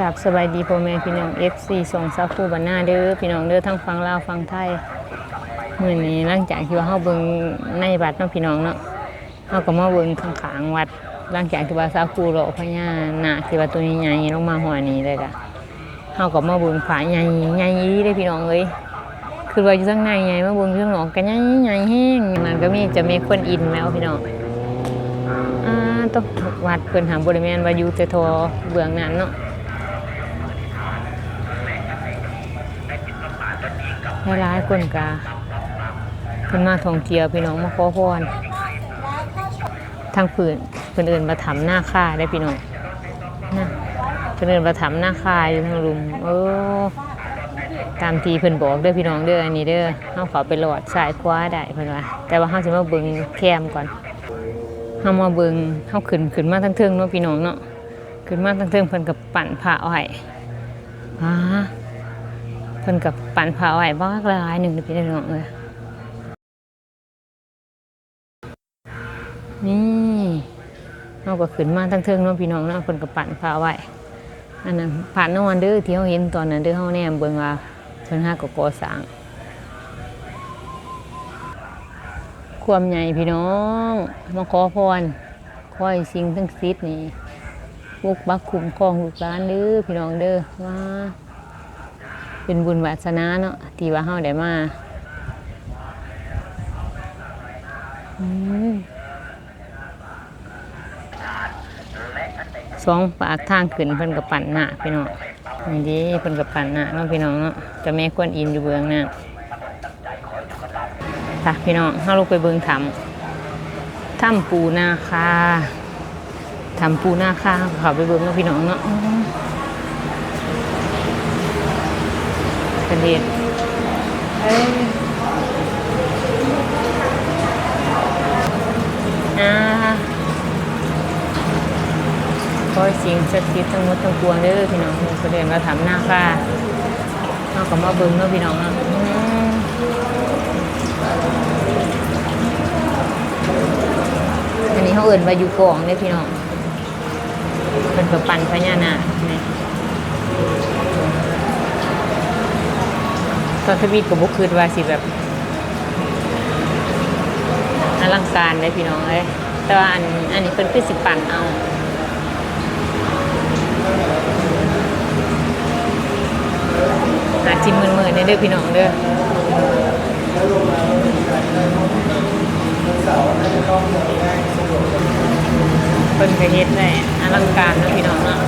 กับสบายดีพ่อแม่พี่น้อง FC ส่งสาวคู่บ้านหน้าเด้อพี่น้องเด้อทั้งฟังลาวฟังไทยมื้อนี้หลังจากที่ว่าเฮาเบิ่งในวัดเนาะพี่น้องเนาะเฮาก็มาเบิ่งข้างๆวัดหลังจากที่ว่าสาคู่เลาะพญานาคที่ว่าตัวใหญ่ๆลงมาหัวนี้เลยก็เฮาก็มาเบิ่งฝาใหญ่ใหญ่อีหลีเด้พี่น้องเอ้ยคือว่าอยู่ข้างในใหญ่มาเบิ่งอยู่ข้างนอกก็ใหญ่ใหญ่แฮงมันก็มีจะมีคนอินแล้วพี่น้องต้องวัดเพิ่นหาบริเวณว่าอยู่แต่ทอเบื้องนั้นเนาะ ใหลายคนกาเพิ่นมาท่องเที่ยวพี่น้องมาขอพรทางผืนเพิ่นเอิ้นมาถำหน้าค่าได้พี่น้องนะเพิ่นเอิ้นมาถำหน้าค่าอยู่ทางลุมเออตามทีเพิ่นบอกเด้อพี่น้องเด้ออันนี้เด้อเฮาขาไปหลอดสายขวาได้เพิ่นว่าแต่ว่าเฮาสิมาเบิ่งแคมก่อนเฮามาเบิงเฮาขึ้นขึ้นมาทั้งเทิงเนาะพี่น้องเนาะขึ้นมาทั้งเทิงเพิ่นกับปั่นผ้าอาไว้อ่า เพิ่นกับปั่นผ้าไว้บ้ากหลายหนึ่งเด้อพี่น้องเอ้ยนี่เฮาก็ขึ้นมาทั้งเทิงเนาะพี่น้องเนาะเพิ่นกับปั่นผ้าไว้อันนั้นผ่านนอนเด้อที่เฮาเห็นตอนนั้นเด้อเฮาแนมเบิ่งว่าเพิ่นหาก็ก่อสร้างความใหญ่พี่น้องมาขอพรขอให้สิ่งทั้งสิทธิ์นี่พวกบักคุ้มครองลูกหลานเด้อพี่น้องเด้อว่า เป็นบุญวาสนาเนาะที่ว่าเฮาได้มาสองปากทางขึ้นเพิ่นกับปั่นหน้าพี่น้องนี่ดิเพิ่นกับปั่นหน้าเนาะพี่น้องเนาะจะแม่กวนอินอยู่เบื้องหน้าค่ะพี่น้องเฮาลงไปเบิ่งถ้ำถ้ำปูนาคาถ้ำปูนาคาเขาไปเบิ่งเนาะพี่น้องเนาะอื้อเป็นเห็ดเอ้ยอ่าขอให้สิ่งศักดิ์สิทธิ์ทั้งหมดทั้งปวงเด้อพี่น้องเพิ่นเดินมาถ้ำนาคาเฮาก็มาเบิ่งเนาะพี่น้องเนาะอื้ออันนี้เขาเอื่นว่าอยู่กองเนี่ยพี่น้องเป็นกับปันพญานาคเนี่ยต อนทวีตกับบุคืนว่าสิแบบอลังการเลยพี่น้องเลยแต่ว่าอันอันนี้เป็นคือสิปันเอาหาจิ้มมือๆเนี่ยเด้อพี่น้องเด้อเพิ่นก็เฮ็ดได้อลังการนะพี่น้องเนาะ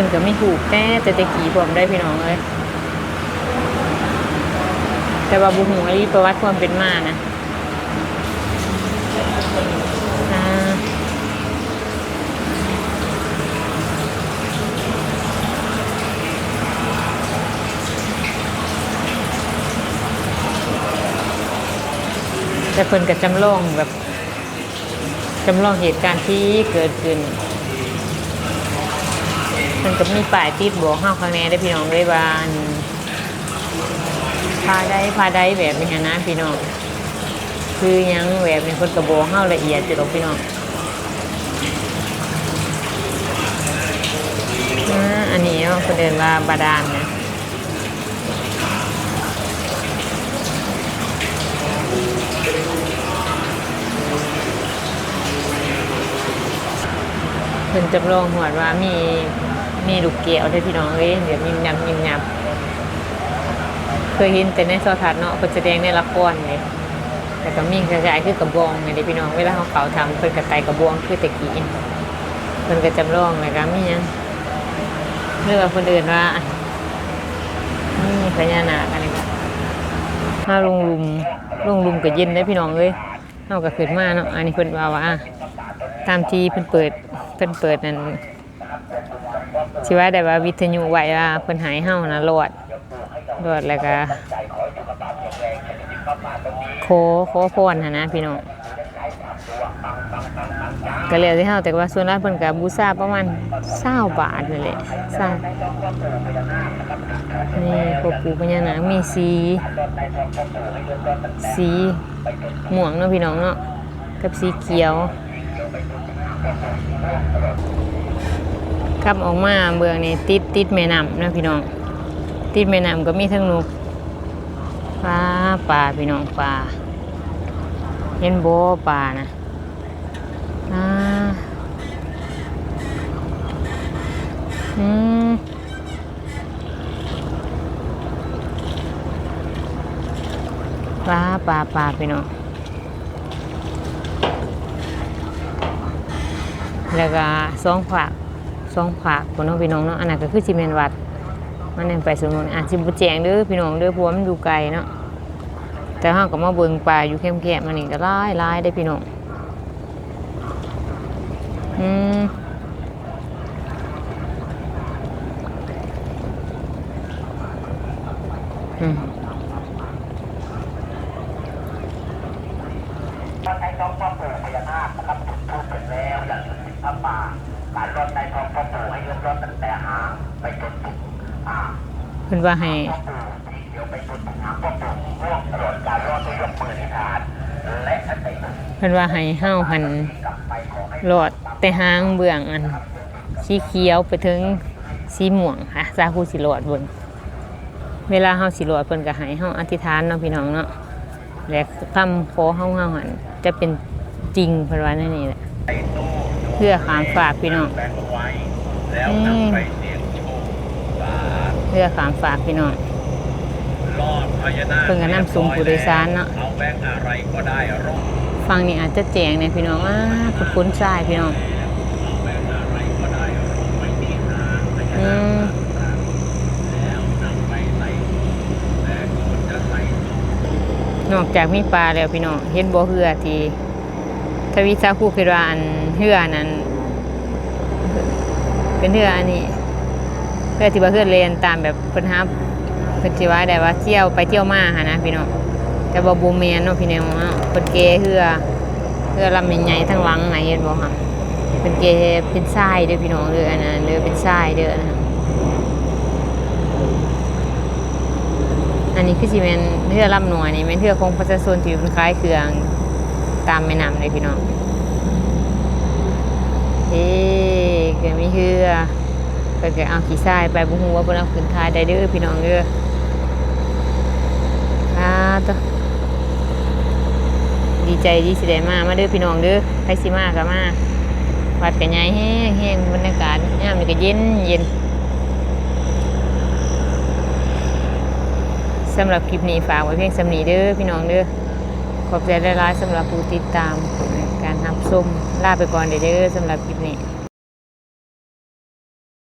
พิ่นก็ไม่ถูกแต่แต่ตะกี้ผมได้พี่น้องเอ้ยแต่ว่าบ่ฮู้ไอ้ประวัติความเป็นมานะแต่เพิ่นก็จำลองแบบจำลองเหตุการณ์ที่เกิดขึ้น มันก็มีป้ายติดบอกเฮาข้างในได้พี่น้องเลยว่านพาได้พาได้แบบนี้นะพี่น้องคือยังแบบนี้เพิ่นก็บอกเฮาละเอียดจุดอกพี่น้องอันนี้เนาะเพิ่นเดินว่าบาดาลนะเพิ่นจำลองหวดว่ามี มีลูกเกลียวด้อพี่น้องเอ้ยเดี๋ยวยิมยำยิมยำเคยเห็นแต่ในโทรทัศน์เนาะเพิ่นแสดงในละครเลยแต่ก็มีกระจายคือกระบองไงเด้อพี่น้องเวลาเขาเขาทำเพิ่นกระไตกระบองคือตะกี้เพิ่นก็จำลองเลยก็มีหยังเรียกว่าคนอื่นว่านี่เพิ่นพญานาคอันนี้มาลงลุมลงลุมก็เย็นได้พี่น้องเอ้ยเฮาก็ขึ้นมาเนาะอันนี้เพิ่นว่าว่าตามที่เพิ่นเปิดเพิ่นเปิดนั่น สิว่าได้ว่าวิทยุไว้ว่าเพิ่นหายเฮานะรอดรอดแล้วก็ขอขอพรหั่นนะพี่น้องก็แล้วที่เฮาแต่ว่าส่วนร้านเพิ่นก็บูชาประมาณ20บาทนั่นแหละใช่นี่พ่อปู่พญานาคมีสี สีม่วงเนาะพี่น้องเนาะกับสีเขียว ขับออกมาเบืองนี่ติดติดแม่น้ำนะพี่น้อง ติดแม่น้ำก็มีทั้งนกปลาปลาพี่น้องปลาเห็นโบปลานะอ่าอืมปลาปลาปลาพี่น้องแล้วก็สองฝาก สองผากคนน้องพี่น้องเนาะอันนั้นก็คือซีเมนวัดมันนั่นไปสมนอาจจะบุแจงเด้อพี่น้องเด้อเพราะว่ามันอยู่ไกลเนาะแต่ห้าก็มาเบิ่งปลาอยู่แคมๆมันนี่ก็ร้ายร้ายได้พี่น้องอืมอืม ก็ใช้ท้องพ่อปู่พญานาคนะครับจุดทูปเสร็จแล้วอยากจะสิบพระป่าการรถในท้องพ่อปู่ให้ยกรถตั้งแต่หางไปจนถึงอ่า เพิ่นว่าให้ พ่อปู่ที่เดียวไปจนถึงหางพ่อปู่ร่วมตลอดการรอดด้ว ยยกมือที่านและอันใดเพิ่นว่าให้เฮาวหันกลับไปขอดแต่หางเบื้องอันสีเขียวไปถึงสีม่วงค่ะสาคูสิรอดบิ่งเวลาเฮาสิรอดเพิ่นก็ให้เฮาอธิษฐานเนาะพี่น้องเนาะและคำขอเฮาเฮาหันจะเป็นจริงเพิ่นว่านั่นนี่แหละใส่ตู้เพื่อขามฝากพี่น้องแบ เพื่อขามฝากพี่น้องรอดพญานาคเพิ่งก็นำส่งผู้โดยสารเนาะเอาแบงค์อะไรก็ได้รอดฟังนี่อาจจะแจงเนี่ยพี่น้องอ่าขุดคุ้นทรายพี่น้องเอาแบงค์อะไรก็ได้รอดไว้ที่หางพญาอืนาคมแล้วนำไปใส่แต่ก่อนจะใส่นอกจากมีปลาแล้วพี่น้องเห็นบ่อเหือที่ทวิสาคูคิดว่าอันเหือนั้นเป็นเหืออันนี้ เหือที่ว่าเหือเลนตามแบบเพิ่นฮับเพิ่นสิว่าได้ว่าเที่ยวไปเที่ยวมาหานะพี่น้องแต่บ่บ่แม่นเนาะพี่น้องเนาะเพิ่นเกเหือเหือลำใหญ่ๆทั้งหลังไหนเห็นบ่ค่ะเพิ่นเกเป็นทรายเด้อพี่น้องเด้ออันนั้นเด้อเป็นทรายเด้อนนั้นอันนี้คือสิเป็นเทือลำหน่วยนี่เป็นเทือของประชาชนที่เป็นคล้ายเครื่องตามแม่น้ำเลยพี่น้องเอ๊ะเกิดมีเทือ เปิดเกิดเอาขี้ทรายไปบุหัวาเพิ่นเอาขึ้นทายได้เด้อพี่น้องเด้ออ่าตัวดีใจดีสิได้มามาเด้อพี่น้องเด้อใครสิมาก็มาวัดกันใหญ่แห้งแห้งบรรยากาศยามนี้ก็เย็นเย็นสำหรับคลิปนี้ฝากไว้เพียงสำนีเด้อพี่น้องเด้อขอบใจหลายๆสำหรับผู้ติดตามผลการรับชมลาไปก่อนเด้อเด้อสำหรับคลิปนี้